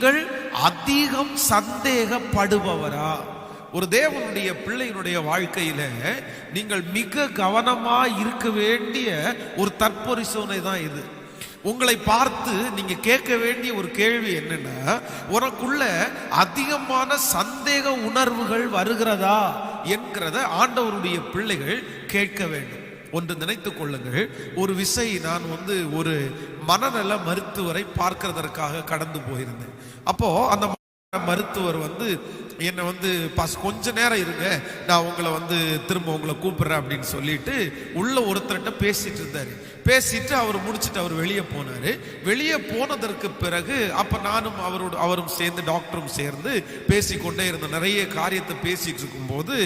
நீங்கள் அதிகம் சந்தேகப்படுபவரா? ஒரு தேவனுடைய பிள்ளையினுடைய வாழ்க்கையில நீங்கள் மிக கவனமா இருக்க வேண்டிய ஒரு தற்பரிசோதனை தான் இது. உங்களை பார்த்து நீங்க கேட்க வேண்டிய ஒரு கேள்வி என்னன்னா உனக்குள்ள அதிகமான சந்தேக உணர்வுகள் வருகிறதா என்கிறத ஆண்டவருடைய பிள்ளைகள் கேட்க வேண்டும். ஒன்று நினைத்து கொள்ளுங்கள். ஒரு விசை நான் வந்து ஒரு மனநல மருத்துவரை பார்க்கிறதற்காக கடந்து போயிருந்தேன். அப்போ அந்த மருத்துவர் வந்து என்னை வந்து பாஸ் கொஞ்ச நேரம் இருங்க. நான் உங்களை வந்து திரும்ப உங்களை கூப்பிடுறேன் அப்படின்னு சொல்லிட்டு உள்ள ஒருத்தர்கிட்ட பேசிட்டு இருந்தாரு. பேசிட்டு அவர் முடிச்சுட்டு அவர் வெளியே போனாரு. வெளியே போனதற்கு பிறகு அப்போ நானும் அவரோட அவரும் சேர்ந்து டாக்டரும் சேர்ந்து பேசிக்கொண்டே இருந்த நிறைய காரியத்தை பேசிட்டு இருக்கும்போது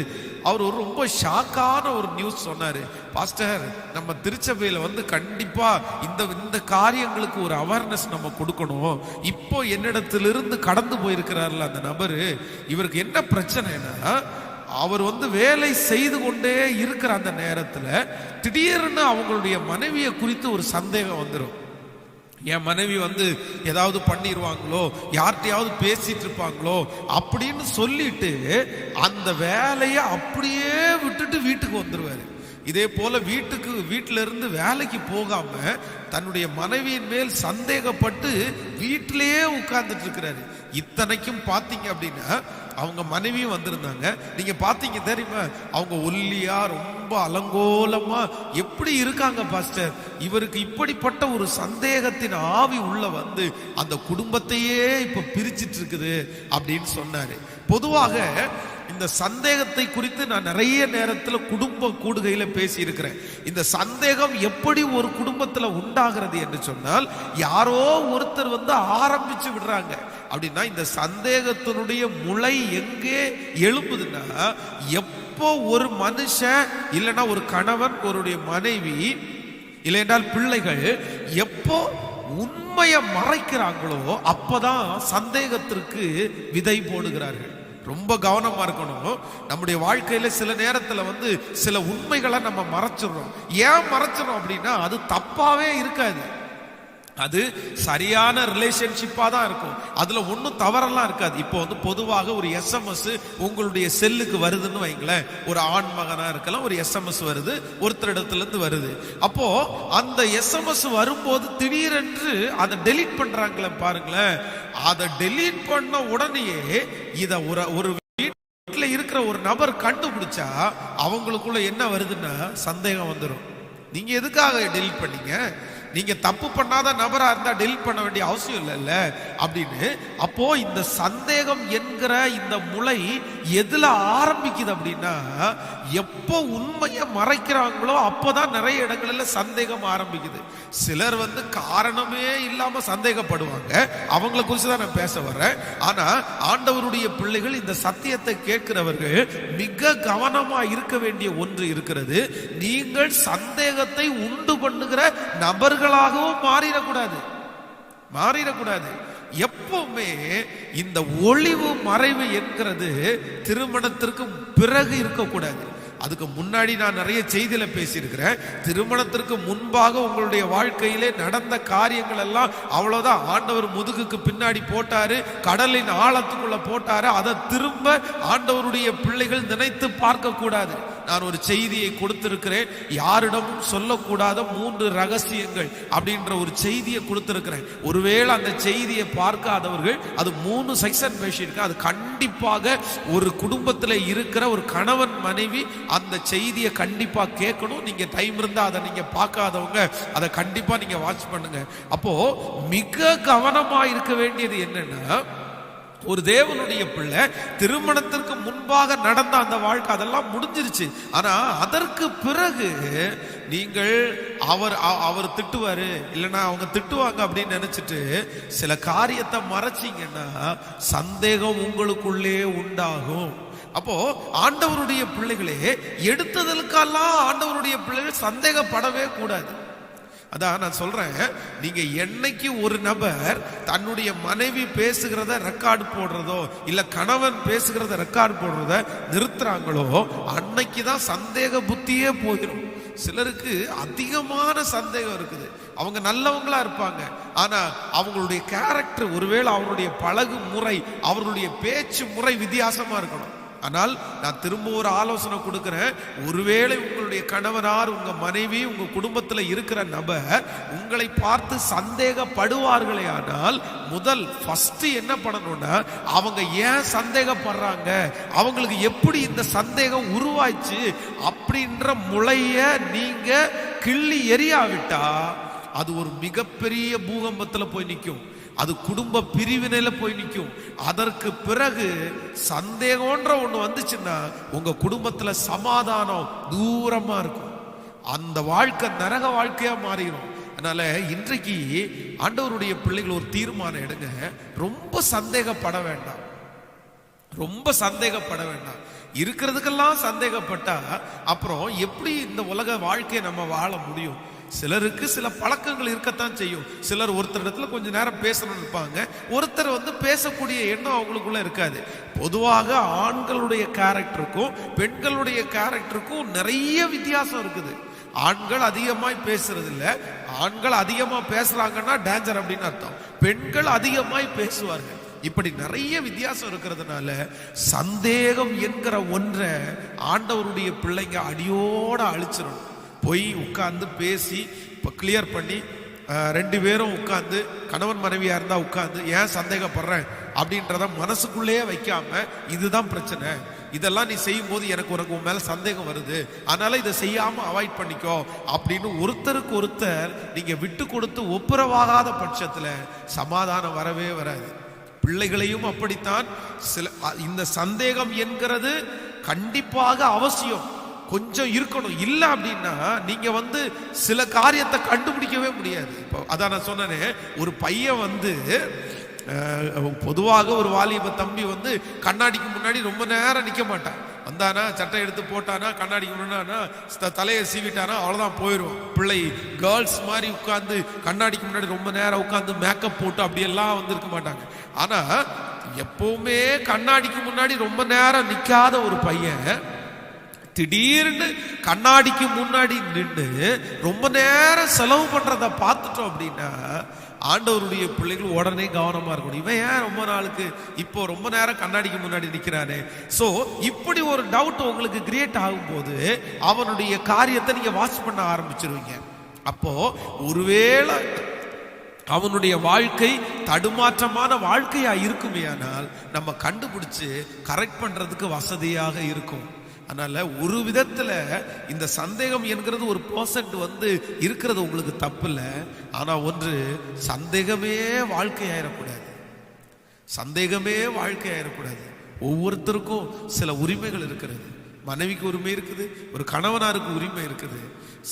அவர் ஒரு ரொம்ப ஷாக்கான ஒரு நியூஸ் சொன்னார். பாஸ்டர் நம்ம திருச்சபையில் வந்து கண்டிப்பாக இந்த இந்த காரியங்களுக்கு ஒரு அவேர்னஸ் நம்ம கொடுக்கணும். இப்போ என்னிடத்திலிருந்து கடந்து போயிருக்கிறார்ல அந்த நபரு இவருக்கு என்ன பிரச்சனைனா அவர் வந்து வேலை செய்து கொண்டே இருக்கிற அந்த நேரத்தில் திடீர்னு அவங்களுடைய மனைவியை குறித்து ஒரு சந்தேகம் வந்துடும் என் மனைவி வந்து ஏதாவது பண்ணிடுவாங்களோ யார்கிட்டையாவது பேசிட்டு இருப்பாங்களோ அப்படின்னு சொல்லிட்டு அந்த வேலையை அப்படியே விட்டுட்டு வீட்டுக்கு வந்துடுவாரு இதே போல வீட்டுக்கு வீட்டில இருந்து வேலைக்கு போகாம தன்னுடைய மனைவியின் மேல் சந்தேகப்பட்டு வீட்டிலேயே உட்கார்ந்துட்டு இருக்கிறாரு. இத்தனைக்கும் பார்த்தீங்க அப்படின்னா அவங்க மனைவியும் வந்திருந்தாங்க. நீங்க பார்த்தீங்க தெரியுமா? அவங்க ஒல்லியா ரொம்ப அலங்கோலமா எப்படி இருக்காங்க பாஸ்டர்? இவருக்கு இப்படிப்பட்ட ஒரு சந்தேகத்தின் ஆவி உள்ள வந்து அந்த குடும்பத்தையே இப்ப பிரிச்சிட்டு இருக்குது அப்படின்னு சொன்னாரு. பொதுவாக இந்த சந்தேகத்தை குறித்து நான் நிறைய நேரத்தில் குடும்ப கூடுகையில் பேசியிருக்கிறேன். இந்த சந்தேகம் எப்படி ஒரு குடும்பத்தில் உண்டாகிறது என்று சொன்னால் யாரோ ஒருத்தர் வந்து ஆரம்பிச்சு விடுறாங்க. அப்படின்னா இந்த சந்தேகத்தினுடைய முளை எங்கே எழும்புதுன்னா எப்போ ஒரு மனுஷன் இல்லைன்னா ஒரு கணவன் ஒருடைய மனைவி இல்லைன்றால் பிள்ளைகள் எப்போ உண்மையை மறைக்கிறாங்களோ அப்பதான் சந்தேகத்திற்கு விதை போடுகிறார்கள். ரொம்ப கவனமா இருக்கணும். நம்முடைய வாழ்க்கையில சில நேரத்துல வந்து சில உண்மைகளை நம்ம மறைச்சிடுறோம். ஏன் மறைச்சிடறோம் அப்படின்னா அது தப்பாவே இருக்காது. அது சரியான ரிலேஷன்ஷிப்பாக தான் இருக்கும். அதில் ஒன்றும் தவறெல்லாம் இருக்காது. இப்போ வந்து பொதுவாக ஒரு எஸ்எம்எஸ் உங்களுடைய செல்லுக்கு வருதுன்னு வைங்களேன். ஒரு ஆண் மகனாக இருக்கலாம் ஒரு எஸ்எம்எஸ் வருது ஒருத்தரிடத்துலேருந்து வருது. அப்போது அந்த எஸ்எம்எஸ் வரும்போது திடீரென்று அதை டெலீட் பண்ணுறாங்களே பாருங்களேன். அதை டெலீட் பண்ண உடனேயே இதை ஒரு ஒரு வீட்டில் இருக்கிற ஒரு நபர் கண்டுபிடிச்சா அவங்களுக்குள்ள என்ன வருதுன்னா சந்தேகம் வந்துடும் நீங்கள் எதுக்காக டெலீட் பண்ணீங்க? நீங்க தப்பு பண்ணாத நபரா இருந்தா டெலிட் பண்ண வேண்டிய அவசியம் இல்லைல்ல அப்படின்னு அப்போ இந்த சந்தேகம் என்கிற இந்த முளை எதுல ஆரம்பிக்குது அப்படின்னா எப்போ உண்மையை மறைக்கிறாங்களோ அப்போதான் நிறைய இடங்கள்ல சந்தேகம் ஆரம்பிக்குது. சிலர் வந்து காரணமே இல்லாம சந்தேகப்படுவாங்க. அவங்கள குறித்து தான் நான் பேச வர்றேன். ஆனா ஆண்டவருடைய பிள்ளைகள் இந்த சத்தியத்தை கேட்கிறவர்கள் மிக கவனமா இருக்க வேண்டிய ஒன்று இருக்கிறது. நீங்கள் சந்தேகத்தை உண்டு பண்ணுகிற நபர்கள் அவர்களாகவும் மாறிடக்கூடாது. மாறிடக்கூடாது. எப்பவுமே இந்த ஒளிவு மறைவு என்கிறது திருமணத்திற்கு பிறகு இருக்கக்கூடாது. அதுக்கு முன்னாடி நான் நிறைய செய்தியில பேசியிருக்கிறேன். திருமணத்திற்கு முன்பாக உங்களுடைய வாழ்க்கையிலே நடந்த காரியங்கள் எல்லாம் அவ்வளவுதான். ஆண்டவர் முதுகுக்கு பின்னாடி போட்டாரு கடலின் ஆழத்துக்குள்ள போட்டாரு. அதை திரும்ப ஆண்டவருடைய பிள்ளைகள் நினைத்து பார்க்க கூடாது நான் ஒரு செய்தியை கொடுத்திருக்கிறேன். யாரிடமும் சொல்லக்கூடாத மூன்று ரகசியங்கள் அப்படின்ற ஒரு செய்தியை கொடுத்திருக்கிறேன். ஒருவேளை அந்த செய்தியை பார்க்காதவர்கள் அது மூணு செக்ஷன் பேசியிருக்கு அது கண்டிப்பாக ஒரு குடும்பத்தில் இருக்கிற ஒரு கணவன் மனைவி அந்த செய்தியை கண்டிப்பாக கேட்கணும். நீங்க டைம் இருந்தால் அதை நீங்க பார்க்காதவங்க அதை கண்டிப்பாக நீங்க வாட்ச் பண்ணுங்க. அப்போ மிக கவனமாக இருக்க வேண்டியது என்னன்னா ஒரு தேவனுடைய பிள்ளை திருமணத்திற்கு முன்பாக நடந்த அந்த வாழ்க்கை அதெல்லாம் முடிஞ்சிருச்சு. ஆனா அதற்கு பிறகு நீங்கள் அவர் அவர் திட்டுவாரு. இல்லைன்னா அவங்க திட்டுவாங்க அப்படின்னு நினைச்சிட்டு சில காரியத்தை மறைச்சீங்கன்னா சந்தேகம் உங்களுக்குள்ளே உண்டாகும். அப்போ ஆண்டவருடைய பிள்ளைகளே எடுத்ததற்கெல்லாம் ஆண்டவருடைய பிள்ளைகள் சந்தேகப்படவே கூடாது. அதான் நான் சொல்கிறேன் நீங்கள் என்னைக்கு ஒரு நபர் தன்னுடைய மனைவி பேசுகிறத ரெக்கார்டு போடுறதோ இல்லை கணவன் பேசுகிறத ரெக்கார்டு போடுறத நிறுத்துறாங்களோ அன்னைக்கு தான் சந்தேக புத்தியே போயிடும் சிலருக்கு அதிகமான சந்தேகம் இருக்குது. அவங்க நல்லவங்களா இருப்பாங்க. ஆனா அவங்களுடைய கேரக்டர் ஒருவேளை அவருடைய பழகு முறை அவர்களுடைய பேச்சு முறை வித்தியாசமா இருக்கணும். ஆனால் நான் திரும்ப ஒரு ஆலோசனை கொடுக்குறேன். ஒருவேளை உங்களுடைய கணவனார் உங்க மனைவி உங்க குடும்பத்தில் இருக்கிற நபர் உங்களை பார்த்து சந்தேகப்படுவார்களே ஆனால் முதல் ஃபஸ்ட்டு என்ன பண்ணணும்னா அவங்க ஏன் சந்தேகப்படுறாங்க? அவங்களுக்கு எப்படி இந்த சந்தேகம் உருவாச்சு? அப்படின்ற முளைய நீங்க கிள்ளி எரியாவிட்டா அது ஒரு மிகப்பெரிய பூகம்பத்தில் போய் நிற்கும் அது குடும்ப பிரிவினையில போய் நிற்கும் அதற்கு பிறகு சந்தேகம்ன்ற ஒண்ணு வந்துச்சுன்னா உங்க குடும்பத்துல சமாதானம் தூரமா இருக்கும். அந்த வாழ்க்கை நரக வாழ்க்கையா மாறிடும் அதனால இன்றைக்கு ஆண்டவருடைய பிள்ளைகள் ஒரு தீர்மானம் எடுங்க. ரொம்ப சந்தேகப்பட வேண்டாம். ரொம்ப சந்தேகப்பட வேண்டாம். இருக்கிறதுக்கெல்லாம் சந்தேகப்பட்டா அப்புறம் எப்படி இந்த உலக வாழ்க்கையை நம்ம வாழ முடியும்? சிலருக்கு சில பழக்கங்கள் இருக்கத்தான் செய்யும். சிலர் ஒருத்தர் இடத்துல கொஞ்ச நேரம் பேசணும்னு இருப்பாங்க. ஒருத்தர் வந்து பேசக்கூடிய எண்ணம் அவங்களுக்குள்ள இருக்காது. பொதுவாக ஆண்களுடைய கேரக்டருக்கும் பெண்களுடைய கேரக்டருக்கும் நிறைய வித்தியாசம் இருக்குது. ஆண்கள் அதிகமாய் பேசுறது இல்ல ஆண்கள் அதிகமா பேசுறாங்கன்னா டேஞ்சர் அப்படின்னு அர்த்தம். பெண்கள் அதிகமாய் பேசுவார்கள். இப்படி நிறைய வித்தியாசம் இருக்கிறதுனால சந்தேகம் என்கிற ஒன்றை ஆண்டவருடைய பிள்ளைங்க அடியோட அழிச்சிடணும். போய் உட்காந்து பேசி இப்போ கிளியர் பண்ணி ரெண்டு பேரும் உட்காந்து கணவன் மனைவியாக இருந்தால் உட்காந்து ஏன் சந்தேகப்படுறேன் அப்படின்றத மனசுக்குள்ளேயே வைக்காம இதுதான் பிரச்சனை. இதெல்லாம் நீ செய்யும் போது எனக்கு உனக்கு உன் மேலே சந்தேகம் வருது. அதனால இதை செய்யாமல் அவாய்ட் பண்ணிக்கோ. அப்படின்னு ஒருத்தருக்கு ஒருத்தர் நீங்கள் விட்டு கொடுத்து ஒப்புரவாகாத பட்சத்தில் சமாதானம் வரவே வராது. பிள்ளைகளையும் அப்படித்தான். சில இந்த சந்தேகம் என்கிறது கண்டிப்பாக அவசியம். கொஞ்சம் இருக்கணும். இல்லை அப்படின்னா நீங்க வந்து சில காரியத்தை கண்டுபிடிக்கவே முடியாது. இப்போ அதான் நான் சொன்னேனே ஒரு பையன் வந்து பொதுவாக ஒரு வாலிப தம்பி வந்து கண்ணாடிக்கு முன்னாடி ரொம்ப நேரம் நிற்க மாட்டான். வந்தானா சட்டை எடுத்து போட்டானா கண்ணாடிக்கு முன்னாடினா தலையை சீவிட்டானா அவ்வளோதான் போயிடும் பிள்ளை கேர்ள்ஸ் மாதிரி உட்காந்து கண்ணாடிக்கு முன்னாடி ரொம்ப நேரம் உட்காந்து மேக்கப் போட்டு அப்படியெல்லாம் வந்து இருக்க மாட்டாங்க. ஆனால் எப்பவுமே கண்ணாடிக்கு முன்னாடி ரொம்ப நேரம் நிற்காத ஒரு பையன் திடீர்னு கண்ணாடிக்கு முன்னாடி நின்று ரொம்ப நேரம் செலவு பண்ணுறத பார்த்துட்டோம் அப்படின்னா ஆண்டவருடைய பிள்ளைகள் உடனே கவனமாக இருக்கணும். இவன் ஏன் ரொம்ப நாளுக்கு இப்போ ரொம்ப நேரம் கண்ணாடிக்கு முன்னாடி நிற்கிறானே ஸோ இப்படி ஒரு டவுட் உங்களுக்கு கிரியேட் ஆகும்போது அவனுடைய காரியத்தை நீங்கள் வாட்ச் பண்ண ஆரம்பிச்சிருவீங்க. அப்போ ஒருவேளை அவனுடைய வாழ்க்கை தடுமாற்றமான வாழ்க்கையா இருக்குமேயானால் நம்ம கண்டுபிடிச்சு கரெக்ட் பண்றதுக்கு வசதியாக இருக்கும். அதனால் ஒரு விதத்தில் இந்த சந்தேகம் என்கிறது ஒரு பர்சன்ட் வந்து இருக்கிறது உங்களுக்கு தப்பு இல்லை ஆனால் ஒன்று சந்தேகமே வாழ்க்கையாயிடக்கூடாது சந்தேகமே வாழ்க்கையாயிடக்கூடாது ஒவ்வொருத்தருக்கும் சில உரிமைகள் இருக்கிறது. மனைவிக்கு உரிமை இருக்குது ஒரு கணவனாருக்கு உரிமை இருக்குது.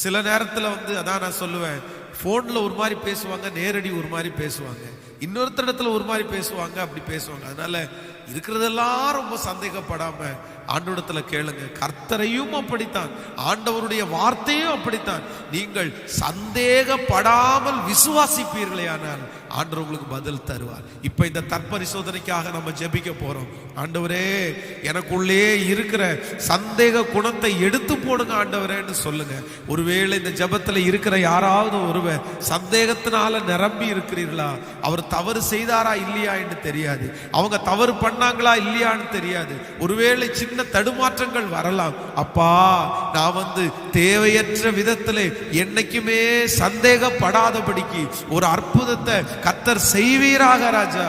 சில நேரத்தில் வந்து அதான் நான் சொல்லுவேன் ஃபோனில் ஒரு மாதிரி பேசுவாங்க நேரடி ஒரு மாதிரி பேசுவாங்க. இன்னொருத்தரிடத்துல ஒரு மாதிரி பேசுவாங்க அப்படி பேசுவாங்க. அதனால இருக்கிறதெல்லாம் ரொம்ப சந்தேகப்படாம ஆண்டவரிடத்துல கேளுங்க. கர்த்தரையும் அப்படித்தான். ஆண்டவருடைய வார்த்தையும் அப்படித்தான். நீங்கள் சந்தேகப்படாமல் விசுவாசிப்பீர்களே ஆனால் ஆண்டவர் உங்களுக்கு பதில் தருவார். இப்ப இந்த தற்பரிசோதனைக்காக நம்ம ஜெபிக்க போறோம். ஆண்டவரே எனக்குள்ளே இருக்கிற சந்தேக குணத்தை எடுத்து போடுங்க ஆண்டவரேன்னு சொல்லுங்க. ஒருவேளை இந்த ஜெபத்துல இருக்கிற யாராவது ஒரு ஒருவர் சந்தேகத்தினால நிரம்பி இருக்கிறீர்களா? அவர் தவறு செய்தாரா இல்லையா என்று தெரியாது. அவங்க தவறு பண்ணாங்களா இல்லையான்னு தெரியாது. ஒருவேளை சின்ன தடுமாற்றங்கள் வரலாம். அப்பா நான் வந்து தேவையற்ற விதத்தில் என்னைக்குமே சந்தேகப்படாதபடிக்கு ஒரு அற்புதத்தை கத்தர் செய்வீராக ராஜா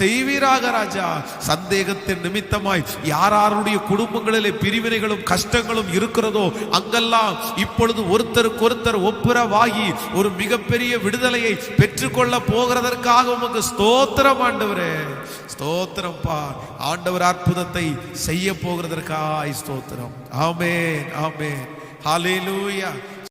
செய்வீராக ராஜா. சந்தேகத்தின் நிமித்தமாய் யாராருடைய குடும்பங்களிலே பிரிவினைகளும் கஷ்டங்களும் இருக்கிறதோ அங்கெல்லாம் இப்பொழுது ஒருத்தருக்கு ஒருத்தர் ஒப்புரவாகி ஒரு மிகப்பெரிய விடுதலையை பெற்றுக்கொள்ள போகிறதற்காக உமக்கு ஸ்தோத்திரம் ஆண்டவரே. ஸ்தோத்திரம் பா. ஆண்டவர் அற்புதத்தை செய்ய போகிறதற்காய் ஸ்தோத்திரம். ஆமேன் ஆமென். ஹalleluya.